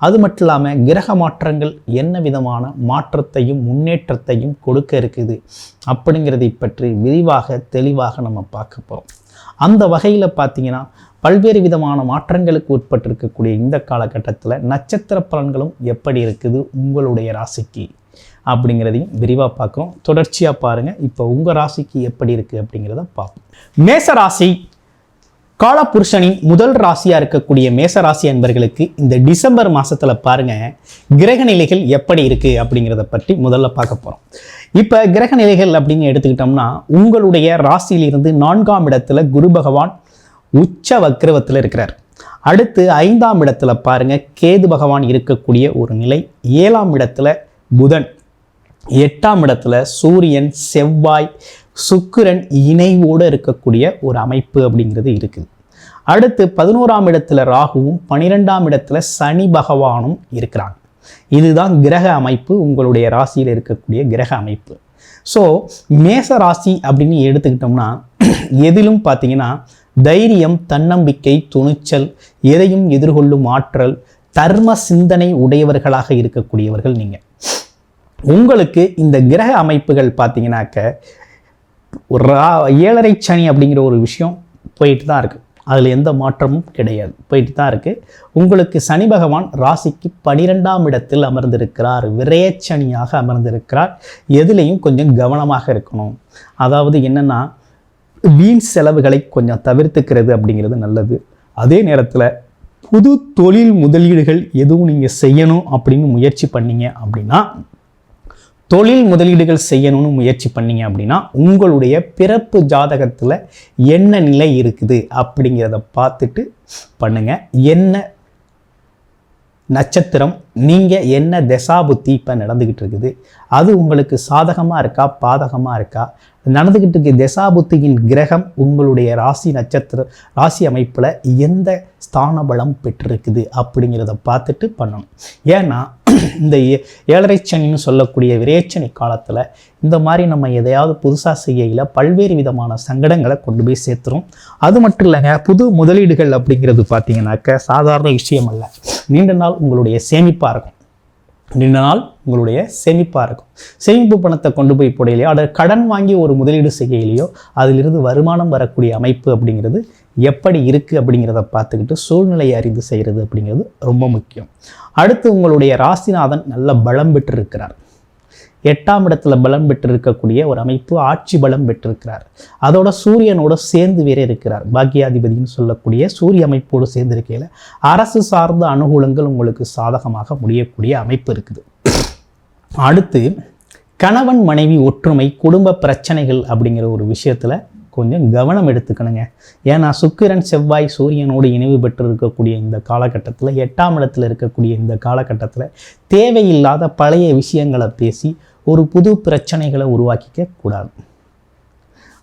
அது மட்டும் இல்லாமல் கிரக மாற்றங்கள் என்ன விதமான மாற்றத்தையும் முன்னேற்றத்தையும் கொடுக்க இருக்குது அப்படிங்கிறதை பற்றி விரிவாக தெளிவாக நம்ம பார்க்க போகிறோம் அந்த வகையில் பார்த்தீங்கன்னா பல்வேறு விதமான மாற்றங்களுக்கு உட்பட்டிருக்கக்கூடிய இந்த காலகட்டத்தில் நட்சத்திர பலன்களும் எப்படி இருக்குது உங்களுடைய ராசிக்கு அப்படிங்கிறதையும் விரிவாக பார்க்குறோம். தொடர்ச்சியாக பாருங்கள் இப்போ உங்கள் ராசிக்கு எப்படி இருக்குது அப்படிங்கிறத பார்ப்போம். மேச ராசி காலபுருஷனின் முதல் ராசியாக இருக்கக்கூடிய மேச ராசி அன்பர்களுக்கு இந்த டிசம்பர் மாதத்தில் பாருங்க கிரக நிலைகள் எப்படி இருக்குது அப்படிங்கிறத பற்றி முதல்ல பார்க்க போகிறோம் இப்போ கிரக நிலைகள் அப்படின்னு எடுத்துக்கிட்டோம்னா உங்களுடைய ராசியிலிருந்து நான்காம் இடத்துல குரு பகவான் உச்ச வக்ரவத்தில் இருக்கிறார். அடுத்து ஐந்தாம் இடத்துல பாருங்க கேது பகவான் இருக்கக்கூடிய ஒரு நிலை. ஏழாம் இடத்துல புதன் எட்டாம் இடத்துல சூரியன் செவ்வாய் சுக்கிரன் இணைவோடு இருக்கக்கூடிய ஒரு அமைப்பு அப்படிங்கிறது இருக்குது. அடுத்து பதினோராம் இடத்துல ராகுவும் பனிரெண்டாம் இடத்துல சனி பகவானும் இருக்கிறாங்க. இதுதான் கிரக அமைப்பு உங்களுடைய ராசியில் இருக்கக்கூடிய கிரக அமைப்பு. ஸோ மேச ராசி அப்படின்னு எடுத்துக்கிட்டோம்னா எதிலும் பார்த்தீங்கன்னா தைரியம் தன்னம்பிக்கை துணிச்சல் எதையும் எதிர்கொள்ளும் ஆற்றல் தர்ம சிந்தனை உடையவர்களாக இருக்கக்கூடியவர்கள் நீங்கள் உங்களுக்கு இந்த கிரக அமைப்புகள் பார்த்தீங்கன்னாக்க ரா- ஏழரை சனி அப்படிங்கிற ஒரு விஷயம் போயிட்டு தான் இருக்குது அதில் எந்த மாற்றமும் கிடையாது. போயிட்டு தான் இருக்குது உங்களுக்கு சனி பகவான் ராசிக்கு பனிரெண்டாம் இடத்தில் அமர்ந்திருக்கிறார். விரயச்சனியாக அமர்ந்திருக்கிறார். எதுலேயும் கொஞ்சம் கவனமாக இருக்கணும். அதாவது என்னென்னா வீண் செலவுகளை கொஞ்சம் தவிர்த்துக்கிறது அப்படிங்கிறது நல்லது. அதே நேரத்தில் புது தொழில் முதலீடுகள் எதுவும் நீங்கள் செய்யணும் அப்படின்னு முயற்சி பண்ணீங்க அப்படின்னா தொழில் முதலீடுகள் செய்யணும்னு முயற்சி பண்ணீங்க அப்படின்னா உங்களுடைய பிறப்பு ஜாதகத்தில் என்ன நிலை இருக்குது அப்படிங்கிறத பார்த்துட்டு பண்ணுங்கள் என்ன நட்சத்திரம் நீங்கள் என்ன தசாபுத்தி இப்போ நடந்துக்கிட்டு இருக்குது அது உங்களுக்கு சாதகமாக இருக்கா பாதகமாக இருக்கா? நடந்துக்கிட்டு இருக்க தசாபுத்தியின் கிரகம் உங்களுடைய ராசி நட்சத்திர ராசி அமைப்பில் எந்த ஸ்தான பலம் பெற்றிருக்குது அப்படிங்கிறத பார்த்துட்டு பண்ணணும். ஏன்னா இந்த ஏழரை சனின்னு சொல்லக்கூடிய விரேச்சனி காலத்தில் இந்த மாதிரி நம்ம எதையாவது புதுசாக செய்யல பல்வேறு விதமான சங்கடங்களை கொண்டு போய் சேர்த்துரும். அது மட்டும் இல்லைங்க புது முதலீடுகள் அப்படிங்கிறது பார்த்தீங்கன்னாக்க சாதாரண விஷயம் அல்ல. நீண்ட நாள் உங்களுடைய சேமிப்பாக இருக்கும். நீண்ட நாள் உங்களுடைய சேமிப்பாக இருக்கும். சேமிப்பு பணத்தை கொண்டு போய் போடையிலையோ அதை கடன் வாங்கி ஒரு முதலீடு செய்யலையோ அதிலிருந்து வருமானம் வரக்கூடிய அமைப்பு அப்படிங்கிறது எப்படி இருக்குது அப்படிங்கிறத பார்த்துக்கிட்டு சூழ்நிலையை அறிந்து செய்கிறது அப்படிங்கிறது ரொம்ப முக்கியம். அடுத்து உங்களுடைய ராசிநாதன் நல்ல பலம் பெற்றிருக்கிறார். எட்டாம் இடத்துல பலம் பெற்றிருக்கக்கூடிய ஒரு அமைப்பு ஆட்சி பலம் பெற்றிருக்கிறார். அதோட சூரியனோட சேர்ந்து வேற இருக்கிறார். பாக்கியாதிபதினு சொல்லக்கூடிய சூரிய அமைப்போடு சேர்ந்து இருக்கையில் அரசு சார்ந்த அனுகூலங்கள் உங்களுக்கு சாதகமாக முடியக்கூடிய அமைப்பு இருக்குது. அடுத்து கணவன் மனைவி ஒற்றுமை குடும்ப பிரச்சனைகள் அப்படிங்கிற ஒரு விஷயத்தில் கொஞ்சம் கவனம் எடுத்துக்கணுங்க. ஏன்னா சுக்கிரன் செவ்வாய் சூரியனோடு இணைவு பெற்று இருக்கக்கூடிய இந்த காலகட்டத்தில் எட்டாம் இடத்துல இருக்கக்கூடிய இந்த காலகட்டத்தில் தேவையில்லாத பழைய விஷயங்களை பேசி ஒரு புது பிரச்சனைகளை உருவாக்கிக்க கூடாது.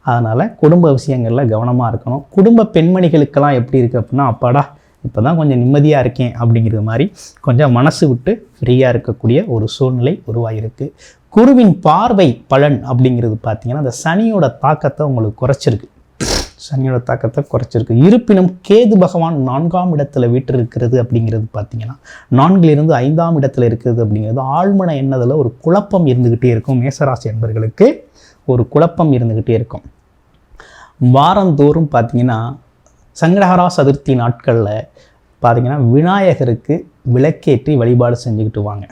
அதனால் குடும்ப விஷயங்களில் கவனமாக இருக்கணும். குடும்ப பெண்மணிகளுக்கெல்லாம் எப்படி இருக்குது அப்படின்னா அப்பாடா இப்போ தான் கொஞ்சம் நிம்மதியாக இருக்கேன். அப்படிங்கிற மாதிரி கொஞ்சம் மனசு விட்டு ஃப்ரீயாக இருக்கக்கூடிய ஒரு சூழ்நிலை உருவாகிருக்கு குருவின் பார்வை பலன் அப்படிங்கிறது பார்த்தீங்கன்னா அந்த சனியோட தாக்கத்தை உங்களுக்கு குறைச்சிருக்கு. சனியோட தாக்கத்தை குறைச்சிருக்கு. இருப்பினும் கேது பகவான் நான்காம் இடத்துல வீற்றிருக்கிறது அப்படிங்கிறது பார்த்தீங்கன்னா நான்கிலிருந்து ஐந்தாம் இடத்துல இருக்கிறது அப்படிங்கிறது ஆழ்மன எண்ணதில் ஒரு குழப்பம் இருந்துக்கிட்டே இருக்கும். மேசராசி என்பர்களுக்கு ஒரு குழப்பம் இருந்துக்கிட்டே இருக்கும். வாரந்தோறும் பார்த்தீங்கன்னா சங்கடஹரா சதுர்த்தி நாட்களில் பார்த்தீங்கன்னா விநாயகருக்கு விளக்கேற்றி வழிபாடு செஞ்சுக்கிட்டு வாங்க.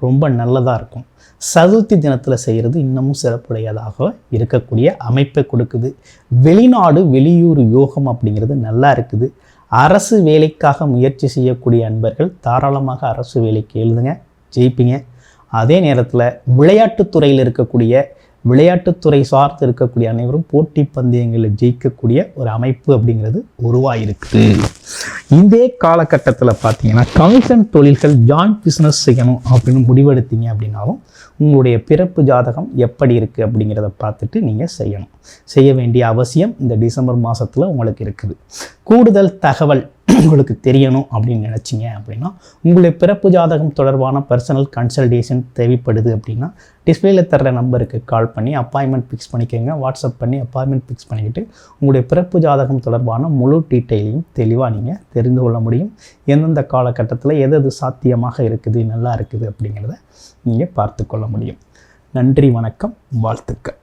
ரொம்ப நல்லதாக இருக்கும். சதுர்த்தி தினத்தில் செய்கிறது இன்னமும் சிறப்புடையதாக இருக்கக்கூடிய அமைப்பை கொடுக்குது. வெளிநாடு வெளியூர் யோகம் அப்படிங்கிறது நல்லா இருக்குது. அரசு வேலைக்காக முயற்சி செய்யக்கூடிய அன்பர்கள் தாராளமாக அரசு வேலைக்கு எழுதுங்க ஜெயிப்பீங்க. அதே நேரத்தில் விளையாட்டுத்துறையில் இருக்கக்கூடிய விளையாட்டுத்துறை சார்ந்து இருக்கக்கூடிய அனைவரும் போட்டி பந்தயங்களில் ஜெயிக்கக்கூடிய ஒரு அமைப்பு அப்படிங்கிறது உருவாயிருக்கு. இதே காலகட்டத்தில் பார்த்தீங்கன்னா கமிஷன் தொழில்கள் ஜாயிண்ட் பிஸ்னஸ் செய்யணும் அப்படின்னு முடிவெடுத்தீங்க அப்படின்னாலும் உங்களுடைய பிறப்பு ஜாதகம் எப்படி இருக்குது அப்படிங்கிறத பார்த்துட்டு நீங்கள் செய்யணும். செய்ய வேண்டிய அவசியம் இந்த டிசம்பர் மாதத்தில் உங்களுக்கு இருக்குது. கூடுதல் தகவல் உங்களுக்கு தெரியணும் அப்படின்னு நினச்சிங்க அப்படின்னா உங்களுடைய பிறப்பு ஜாதகம் தொடர்பான பர்சனல் கன்சல்டேஷன் தேவைப்படுது அப்படின்னா டிஸ்பிளேல தர்ற நம்பருக்கு கால் பண்ணி அப்பாயின்மெண்ட் ஃபிக்ஸ் பண்ணிக்கோங்க. வாட்ஸ்அப் பண்ணி அப்பாயின்மெண்ட் ஃபிக்ஸ் பண்ணிக்கிட்டு உங்களுடைய பிறப்பு ஜாதகம் தொடர்பான முழு டீட்டெயிலையும் தெளிவாக நீங்கள் தெரிந்து கொள்ள முடியும். எந்தெந்த காலகட்டத்தில் எது எது சாத்தியமாக இருக்குது நல்லா இருக்குது அப்படிங்கிறத நீங்கள் பார்த்து கொள்ள முடியும். நன்றி வணக்கம் வாழ்த்துக்கள்.